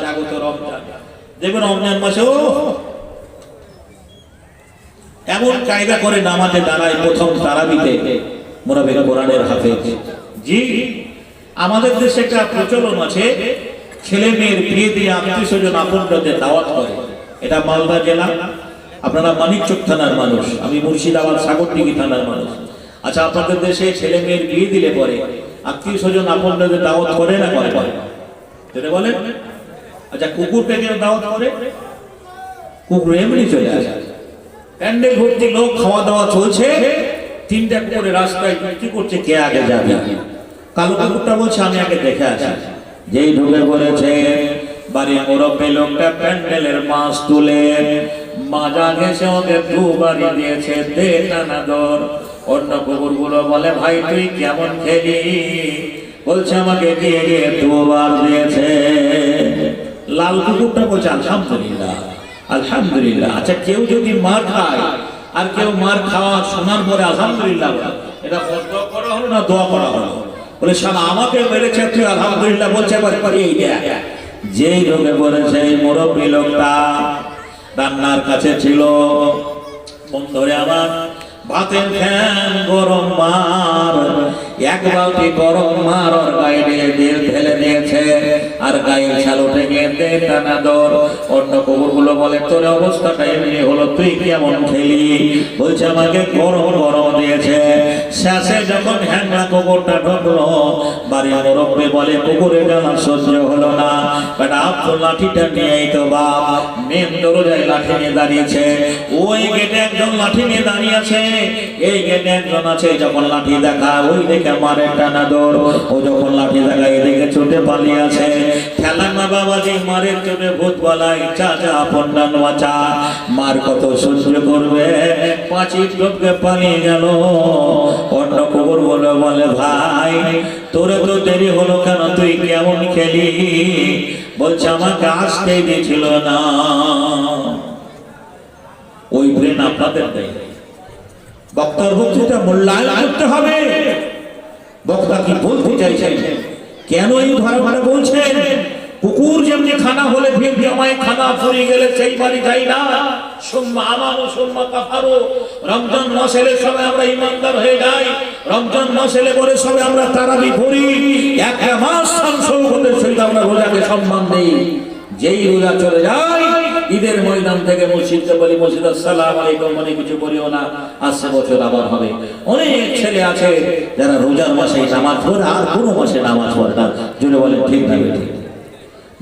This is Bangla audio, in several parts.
স্বাগত রমজান। দেখবেন রমজান মাসে, ও! এমন কায়দা করে নামাজে দাঁড়ায় প্রথম তারাবিতে কোরআনের হাফেজ। জি, আমাদের দেশে একটা প্রচলন আছে, ছেলে মেয়ের বিয়ে দিয়ে আত্মীয় স্বজন দাওয়াত করে। এটা মালদা জেলা। আপনারা মানিকচক থানার মানুষ, আমি মুর্শিদাবাদ সাগরদিঘি থানার মানুষ। আচ্ছা আপনাদের দেশে ছেলে মেয়ের বিয়ে দিলে পরে আত্মীয় স্বজন আপনজনদের দাওয়াত করে না করে যেটা বলেন। আচ্ছা কুকুরকে কেন দাওয়াত করে, কুকুর এমনি চলে আসে। প্যান্ডেল ভর্তি লোক খাওয়া দাওয়া চলছে, তিনটা করে রাস্তায় কি করছে, কে আগে যাবে? কালো কুকুরটা বলছে, আমি আগে দেখে আসি। যেই ঢুকে পড়েছে বাড়ি মোরব্বে লোকটা প্যান্ডেলের মাছ তুলে, মাজা ঘেসে ওদের দু বাড়ি দিয়েছে, দে টানা দর। অন্য কুকুরগুলো বলে, ভাই, তুই কেমন খেলি? বলছে, আমাকে দিয়ে গিয়ে দুবার দিয়েছে। লাল কুকুরটা বলছে, আলহামদুলিল্লাহ আলহামদুলিল্লাহ। আচ্ছা কেউ যদি মার খায়, আর কেউ মার খাওয়া শোনার পরে আলহামদুলিল্লাহ এটা করা হলো না দোয়া করা হলো? বলে, শালা, আমাকে মেরেছে, তুই আলহামদুলিল্লাহ বলছে এবার এই যেই লোকে বলেছে এই মুরব্বী লোকটা, রান্নার কাছে ছিল বন্ধুরে আমার ভাতের ফ্যান গরম মার। এক বালতি গরম মার ওর গায়ে দিয়ে দিয়ে ঢেলে দিয়েছে। আর গায়ে ছালো ঠেঙে দে টানা দর। অন্য কুকুরগুলো বলে, তোর অবস্থাটা এমনি হলো, তুই কেমন খেলি? বলছে, আমাকে গরম গরম দিয়েছে। শেষে যখন হ্যাংলা কুকুরটা ঢুকলো বাড়ি মুরব্বী বলে কুকুরের গানা সহ্য হলো না। বাট আপনার লাঠিটা নিয়েই তো বাপ। মেন দরজায় লাঠি নিয়ে দাঁড়িয়েছে। ওই গেটে একজন লাঠি নিয়ে দাঁড়িয়ে আছে এই গেটে একজন আছে, যখন লাঠি দেখা, ওই দেখে মারে টানা দৌড়। ও যখন লাঠি দেখা, এদিকে ছুটে পালিয়ে আছে খেলানা বাবাজি মারের চোটে ভূত বলাই চাচা পন্ডান বাচা মার কত সহ্য করবে? পাঁচি টপকে পালিয়ে গেল। অন্য কুকুর বলে বলে, ভাই, তোরে তো দেরি হলো কেন? তুই কেমন খেলি? বলছে আমাকে আসতেই দিয়েছিল না। ওই ব্রেন আপনাদের দেয়। বক্তার বক্তৃতা মূল্যায়ন করতে হবে। বক্তা কি বলতে চাইছেন? কেন এই ধর্মটা বলছেন? কুকুর যেমনি খানা হলে ভিড় জমায় খানা ফুরিয়ে গেলে সেই বাড়ি যাই না। ঈদের ময়দান থেকে মসজিদে বলি মসজিদ, আসসালাম আলাইকুম মানে কিছু বলিও না। আসছে বছর আবার হবে। অনেক ছেলে আছে যারা রোজার মাসে নামাজ পড়ে, আর কোনো মাসে নামাজ পড়ে না। জুড়ে বলে ঠিক ঠিক।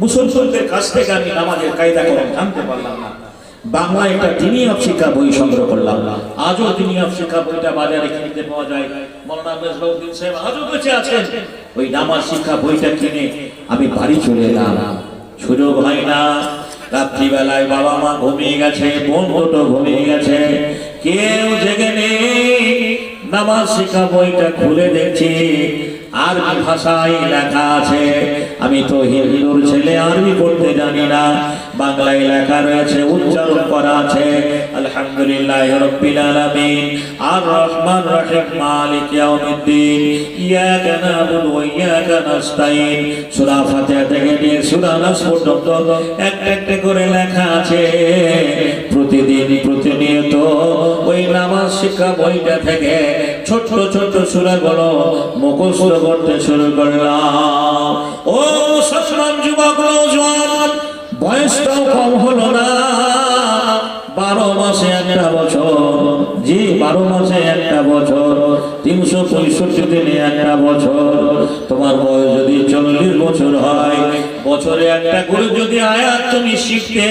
মুসলমানদের কাছ থেকে আমি নামাজের কায়দা করে জানতে পারলাম না। বাংলা একটা দিনী অফ শিক্ষা বই সংগ্রহ করলাম। আজও দিনী অফ শিক্ষা বইটা বাজারে কিনতে পাওয়া যায়। আমি এলাম। না, রাত্রিবেলায় বাবা মা গেছে, বোন ঘুমিয়ে গেছে। কেউ জেগে নেই। নামাজ শিক্ষা বইটা খুলে দেখছি। আরবি ভাষায় লেখা আছে। আমি তো হিন্দুর ছেলে, আরবি পড়তে জানি না। বাংলায় লেখা রয়েছে, উচ্চারণ করা আছে। আলহামদুলিল্লাহ রাব্বিল আলামিন। আর রহমান রহিম, মালিক ইয়াউমিদ্দিন। ইয়াকা নাবুদু ওয়া ইয়াকা নাস্তাইন সূরা ফাতিহা থেকে নিয়ে সূরা নাস পর্যন্ত একটা একটা করে লেখা আছে। প্রতিদিন প্রতিনিয়ত ওই নামাজ শিক্ষা বইটা থেকে ছোট্ট ছোট্ট সূরাগুলো মুখস্থ করতে শুরু করলাম। ও মুসলমান যুবক নওজোয়ান বয়সটাও কম হলো না। বারো মাসে একটা বছর। জি, বারো মাসে একটা বছর। তিনশো পঁয়ষট্টি দিনে একটা বছর। তোমার বয়স যদি চল্লিশ বছর হয়, বছরে একটা করে যদি আয়াত তুমি শিখতে,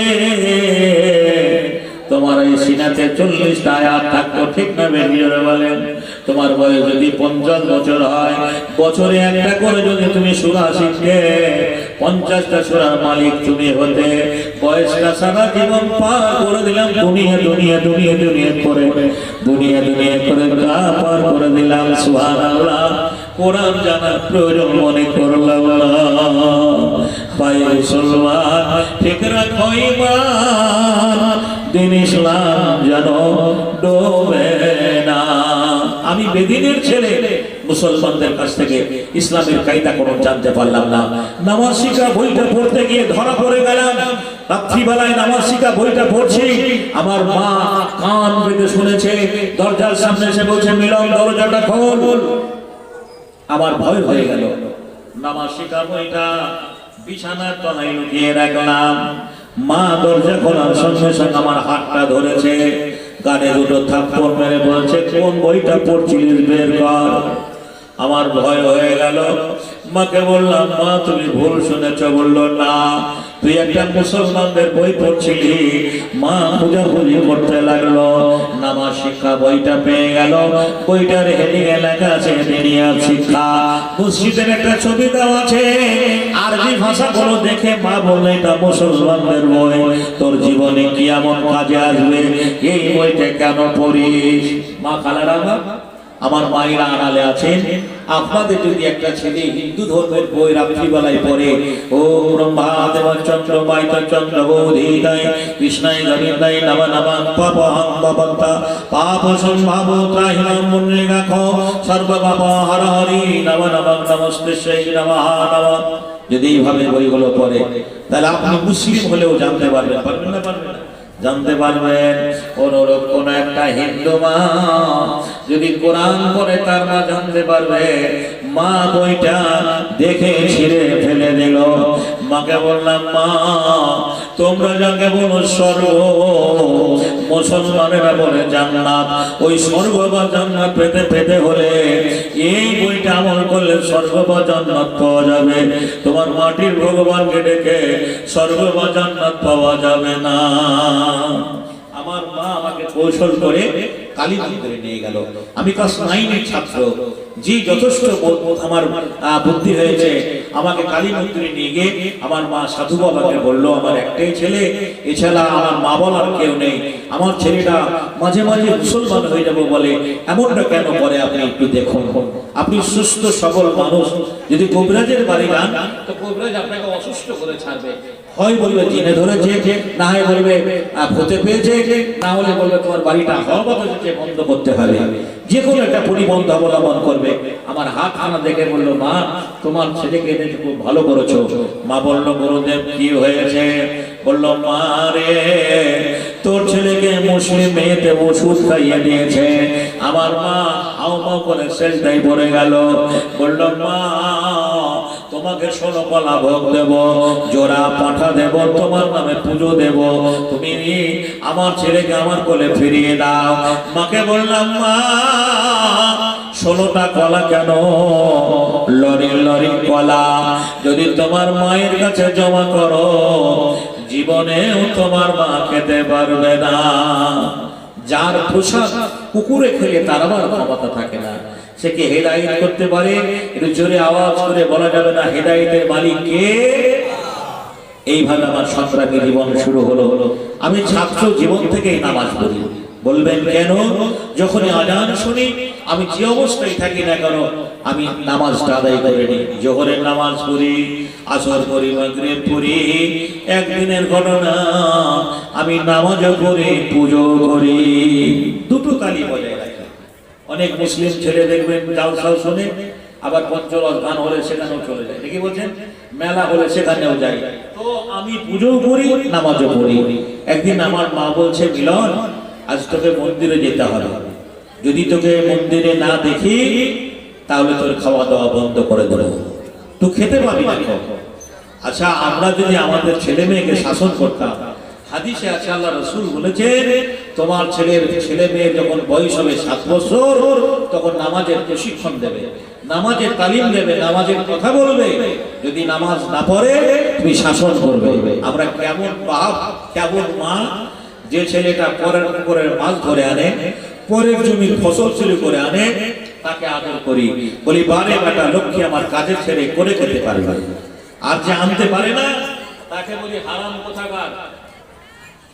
তোমার এই সিনাতে চল্লিশটা আয়াত থাকতো, ঠিক না বেরিয়ে বলেন? তোমার বয়স যদি পঞ্চাশ বছর হয়, বছরে একটা করে যদি তুমি সুরা শিখতে পঞ্চাশটা সুরার মালিক তুমি হতে, বয়সটা সারা জীবন পার করে দিলাম, দুনিয়া দুনিয়া দুনিয়া দুনিয়া করে, দুনিয়া দুনিয়া করে গা পার করে দিলাম আল্লাহ কোরআন জানার প্রয়োজন মনে করলাম ভাই মুসলমান ঠিক রাখো দিন ইসলাম যেন ডোবে। আমি বেদিনের ছেলে। মুসলমানদের কাছ থেকে ইসলামের কায়দা কোনো জানতে পারলাম না। নামাজ শিখা বইটা পড়তে গিয়ে ধরা পড়ে গেলাম। রাত্রিবেলায় নামাজ আমার মা কান শুনেছে। দরজার সামনে বলছে দরজাটা আমার ভয় হয়ে গেল। নামাজ বইটা বিছানার মা দরজা খোলার সঙ্গে সঙ্গে আমার হাতটা ধরেছে। গানে দুটো থাপ্পড় মেরে বলছে কোন বইটা পড়ছিলিস বের কর আমার ভয় হয়ে গেল। মাকে বললাম, মা, তুমি ভুল শুনেছ। বলল, না, তুই একটা মুসলমানদের বই পড়ছিলি। মা পূজাপুজি করতে লাগল। নামাজ শিক্ষা বইটা পেয়ে গেল। বইটার হেডিং এ লেখা আছে দিনিয়া শিক্ষা। মসজিদের একটা ছবি দেওয়া আছে। আরবি ভাষা গুলো দেখে মা বললে, এটা মুসলমানদের বই। তোর জীবনে কি এমন কাজে আসবে? এই বইটা কেন পড়িস? মা, খালারা, আমার মায়েরা আড়ালে আছেন। আপনাদের যদি একটা ছেলে হিন্দু ধর্মের বই রাত্রিবেলায় পড়ে, ও ব্রহ্মা চন্দ্র মাইত চন্দ্র কৃষ্ণায় গণিতায় নব নব পাপ হম্ববন্তা পাপ সম্ভাব ত্রাহিমাম মুন্নে গাখ সর্ব পাপ হর হরি নব নব নমস্তে সেই নমঃ, নম। যদি এইভাবে বইগুলো পড়ে, তাহলে আপনি মুসলিম হলেও জানতে পারবেন পারবেন না পারবেন না? জানতে পারবেন, অনুরূপ কোন একটা হিন্দু মা যদি কোরআন করে তার মা জানতে পারবে, মা বইটা দেখে ছিঁড়ে ফেলে দিল। মাকে বললাম, মা তোমরা যাকে বলো স্বর্গ মুসলমানেরা বলে জান্নাত। ওই স্বর্গ বা জান্নাত পেতে পেতে হলে এই বইটা আমল করলে স্বর্গ বা জান্নাত পাওয়া যাবে। তোমার মাটির ভগবানকে ডেকে স্বর্গ বা জান্নাত পাওয়া যাবে না। আমার মা আমাকে কৌশল করে কালী মন্দিরে নিয়ে গেল। আমি ক্লাস নাইনের ছাত্র। জি যথেষ্ট আমার বুদ্ধি হয়েছে, আমাকে কালী মন্দিরে নিয়ে গিয়ে আমার মা সাধু বাবাকে বলল, আমার একটাই ছেলে, এছাড়া আমার মা বলার কেউ নেই। আমার ছেলেটা মাঝে মাঝে মুসলমান হয়ে যাব বলে এমনটা কেন করে আপনি একটু দেখুন। আপনি সুস্থ, সবল মানুষ। যদি কবিরাজের বাড়ি যান, তো কবিরাজ আপনাকে অসুস্থ করে ছাড়বে। হয় বলবে জিনে ধরেছে না হয় বলবে আহ, ভূতে পেয়েছে না হলে বলবে তোমার বাড়িটা হওয়া হচ্ছে বন্ধ করতে হবে। যে কোনো একটা পরিবন্ধ অবলম্বন করবে। আমার হাত খানা দেখে বলল মা তোমার ছেলেকে খুব ভালো করেছ। মা বলল গুরুদেব কি হয়েছে? বলল মা রে তোর ছেলেকে মুসলিম মেয়েতে ওষুধ খাইয়ে দিয়েছে। আমার মা হাও করে শেষ দায় পড়ে গেল। বলল মা তোমাকে ষোলো কলা ভোগ দেব, জোড়া পাঠা দেব, তোমার নামে পুজো দেব। তুমি আমার ছেলেকে আমার কোলে ফিরিয়ে দাও। মাকে বললাম, মা, ষোলোটা কলা কেন? লরি লরি কলা। যদি তোমার মায়ের কাছে জমা করো, জীবনেও তোমার মা খেতে পারবে না। যার প্রসাদ কুকুরে খেলে তার আবার ক্ষমতা থাকে না। সে কি হেদায়ত করতে পারে? একটু জোরে আওয়াজ করে বলা যাবে না, হেদায়তের মালিক কে? এইভাবে আমার সংগ্রামী জীবন শুরু হলো। আমি ছাত্র জীবন থেকেই নামাজ পড়ি। বলবেন কেন? যখনই আজান শুনি, আমি যে অবস্থায় থাকি না কেন, আমি নামাজটা আদায় করে নিই। জোহরের নামাজ পড়ি, আসর পড়ি, মাগরিব পড়ি, একদিনের ঘটনা, আমি নামাজও পড়ি পুজো করি। দুটো কালি বজায় রাখি। অনেক মুসলিম ছেলে দেখবেন জালসাও শুনে আবার পঞ্চরস গান হলে সেখানেও চলে যায়। দেখি বলছেন, মেলা হলে সেখানেও যাই তো আমি পুজো করি, নামাজও পড়ি। একদিন আমার মা বলছে, মিলন, আজ তোকে মন্দিরে যেতে হবে। যদি তোকে মন্দিরে না দেখি, তাহলে তোর খাওয়া দাওয়া বন্ধ করে দেবো। তুই খেতে পাবি না। আচ্ছা আমরা যদি আমাদের ছেলে মেয়েকে শাসন করতাম হাদিসে আছে, আল্লাহ রসুল বলেছেন, তোমার ছেলের ছেলে মেয়ে যখন বয়স হবে সাত বছর, তখন নামাজের প্রশিক্ষণ দেবে। নামাজের তালিম দেবে, নামাজের কথা বলবে। যদি নামাজ না পড়ে, তুমি শাসন করবে। আমরা কেমন বাপ, কেমন মা, যে ছেলেটা পরের পরের মাছ ধরে আনে, পরের জমির ফসল চুরি করে আনে, তাকে আদর করি। বলি, বারে বেটা, লক্ষ্মী আমার কাজের ছেড়ে করে খেতে পারবে আর যে আনতে পারে না, তাকে বলি, হারাম কোথাকার সময় হয়ে গেছে নাকি?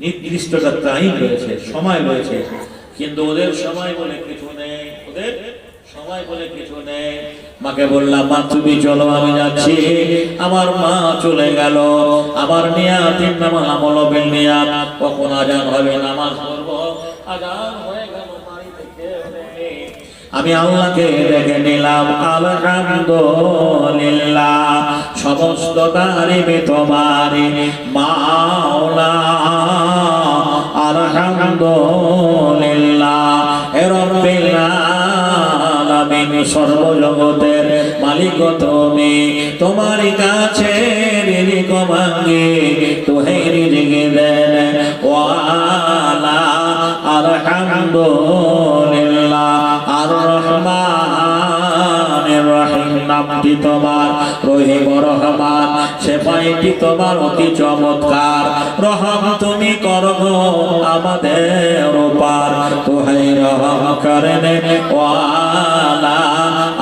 নির্দিষ্ট একটা রয়েছে, সময় রয়েছে। কিন্তু ওদের সময় বলে কিছু নেই। ওদের সময় বলে কিছু নেই। মাকে বললাম, মা, তুমি চলো, আমি যাচ্ছি। আমার মা চলে গেল। আমার নিয়া তিন নামা আমল বেল নিয়া কখন আজান হবে? নামাজ পড়ব। আজান আমি আল্লাহকে দেখে নিলাম, আলহামদুলিল্লাহ। সমস্ত তারিফে তোমারে মাওলা। আলহামদুলিল্লাহ। হে রব্বিল আলামিন, সর্বজগতের মালিক তুমি। তোমার কাছে রিজিক মাঙ্গি তুহে রিজিক দেন। ওয়ালা, আলহামদুলিল্লাহ। আর নামটি তোমার। রহিম রহমান, সে পাইটি তোমার অতি চমৎকার। রহম তুমি করো গো আমাদের ওপার। তুহাই রহম করেন ওয়ালা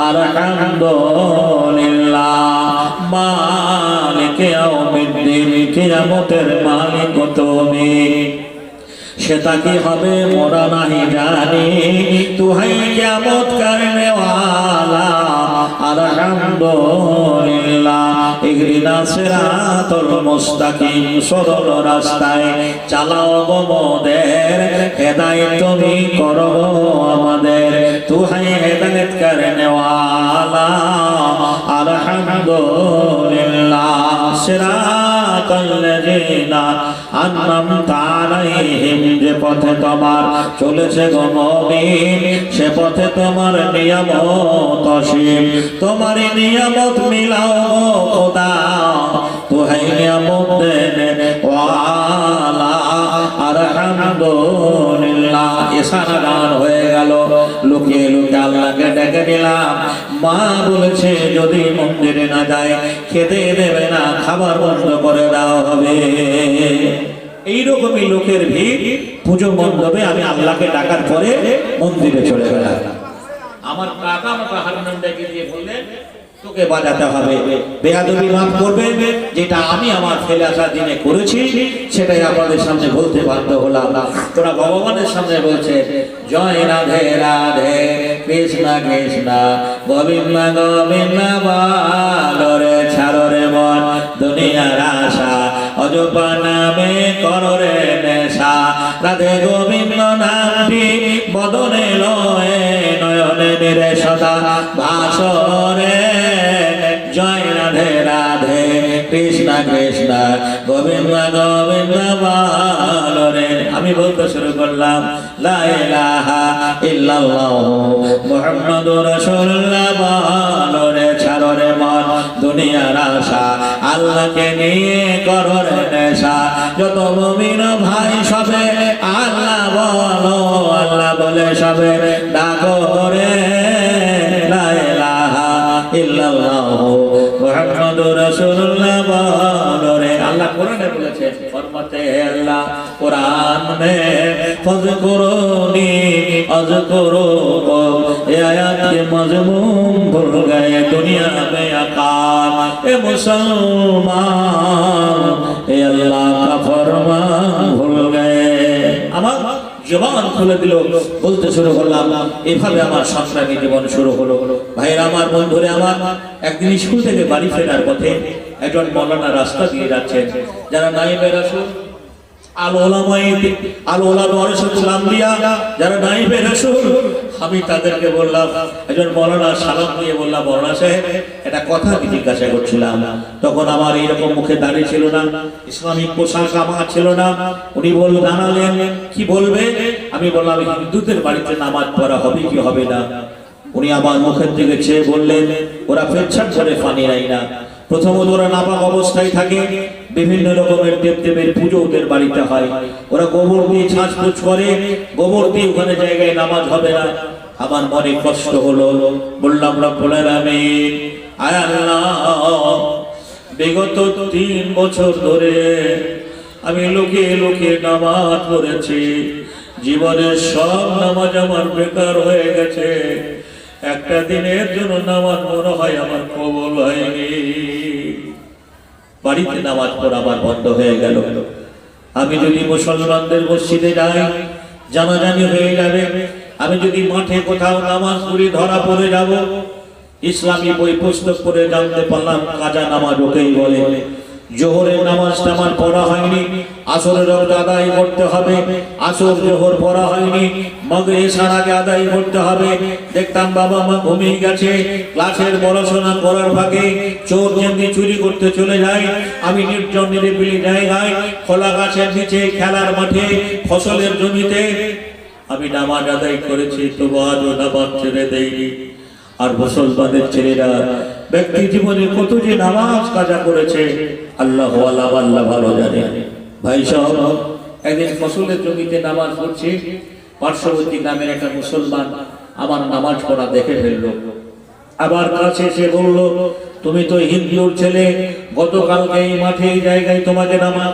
আলহামদুলিল্লাহ। মালিক ইয়াউমিদ্দিন, কিয়ামতের মালিক তুমি। সেটা কি হবে মোরা নাহি জানি। তুহাই কেমত ওয়ালা আলহামদুলিল্লাহ রাস্তায় মোদের। হেদায়েত তুমি আমাদের। তুহাই হেদায়েত যে পথে তোমার চলেছে সে পথে তোমার নিয়ামত অসীম। তোমার নিয়ামত মিলাও খোদা, তুহাই নিয়ামত দেন গান হয়ে গেল। লুকিয়ে লুকিয়ে আল্লাহকে ডেকে দিলাম মা বলেছে, যদি মন্দিরে না যায় খেতে দেবে না, খাবার বন্ধ করে দেওয়া হবে। এইরকমই লোকের ভিড় পুজো মণ্ডপে আমি আল্লাহকে ডাকার পরে মন্দিরে চলে গেলাম। আমার কাকা আমাকে বললেন তোকে বাজাতে হবে। বেয়াদবি মাফ করবে। যেটা আমি আমার ফেলে আসা দিনে করেছি, সেটাই আপনাদের সামনে বলতে বাধ্য হলাম তোরা ভগবানের সামনে বলছে, জয় রাধে রাধে, কৃষ্ণ কৃষ্ণ, গোবিন্দ গোবিন্দ বালরে ছাড়রে মন দুনিয়ার আশা অজপা নামে কররে নেশা। রাধে গোবিন্দ নামটি বদনে লয়ে নয়নে নিরে সদা। ভাসরে কৃষ্ণ কৃষ্ণ, গোবিন্দ গোবিন্দ বালরে আমি বলতে শুরু করলাম, লা ইলাহা ইল্লাল্লাহ মুহাম্মাদুর রাসূলুল্লাহ বালরে ছাড়রে মন, দুনিয়ার আশা, আল্লাহকে নিয়ে কররে নেশা। যত মুমিন ভাই সবে, আল্লাহ বলো, আল্লাহ বলে সবে, ডাকো রে আল্লাহ কোরআন মে ফজকুরুনি अज़कुरुकुम ये आयत के मजमून भूल गए दुनिया में अकाम ए मुसलमान ए अल्लाह का फरमान भूल गए আমার জবান খুলে দিল বলতে শুরু করলাম এভাবে আমার সংগ্রামী জীবন শুরু হলো ভাইয়ের আমার বন্ধুরে আমার একদিন স্কুল থেকে বাড়ি ফেরার পথে একজন মৌলানা রাস্তা দিয়ে যাচ্ছেন যারা নাইবে রাসূল যারা আমি তাদেরকে বললাম, একজন বললাম সাহেব কথা তখন আমার ছিল না, ইসলামিক আমার ছিল না। উনি বল জানালেন কি বলবে? আমি বললাম, হিন্দুদের বাড়িতে নামাজ পড়া হবে কি হবে না? উনি আমার মুখের দিকে চেয়ে বললেন, ওরা পেচ্ছাপ করে পানি নেয় না। প্রথমত ওরা নাপাক অবস্থায় থাকে বিভিন্ন রকমের দেবদেবের পুজো ওদের বাড়িতে হয়। ওরা গোবর দিয়ে ছাঁচপুচ করে, গোবর দিয়ে ওখানে জায়গায় নামাজ হবে না। আমার মনে কষ্ট হলো। বললাম, রব্বুল আলামিন, আয় আল্লাহ, বিগত তিন বছর ধরে আমি লোকে লোকে নামাজ পড়েছি। জীবনের সব নামাজ আমার বেকার হয়ে গেছে। একটা দিনের জন্য নামাজ মনে হয় আমার কবল হয়নি। বাড়িতে নামাজ পড়া আমার বন্ধ হয়ে গেল। আমি যদি মুসলমানদের মসজিদে যাই জানাজানি হয়ে যাবে। আমি যদি মাঠে কোথাও নামাজ পড়ি, ধরা পড়ে যাব। ইসলামী বই পুস্তক পড়ে জানতে পারলাম, কাজা নামাজ ওকেই বলে। জোহরের নামাজটা আমার পড়া হয়নি, আসরের রোজা আদায় করতে হবে, আসর জোহর পড়া হয়নি মগরে এসার আগে আদায় করতে হবে। দেখতাম বাবা মা ঘুমিয়ে গেছে, ক্লাসের পড়াশোনা করার ফাঁকে চোর যেমনি চুরি করতে চলে যায়, আমি নির্জন নিরিবিলি জায়গায় খোলা গাছের নিচে খেলার মাঠে ফসলের জমিতে আমি নামাজ আদায় করেছি, তবু আজও নামাজ ছেড়ে দেয়নি আর মুসলমানের ছেলেরা ব্যক্তি জীবনে কত যে নামাজ কাজা করেছে আল্লাহ আল্লাহ ভালো জানে। ভাই সাহেব, একদিন ফসলের জমিতে নামাজ পড়ছে, পার্শ্ববর্তী নামের একটা মুসলমান আমার নামাজ পড়া দেখে ফেলল। আবার কাছে এসে বলল, তুমি তো হিন্দুর ছেলে, গতকালকে এই মাঠে এই জায়গায় তোমাকে নামাজ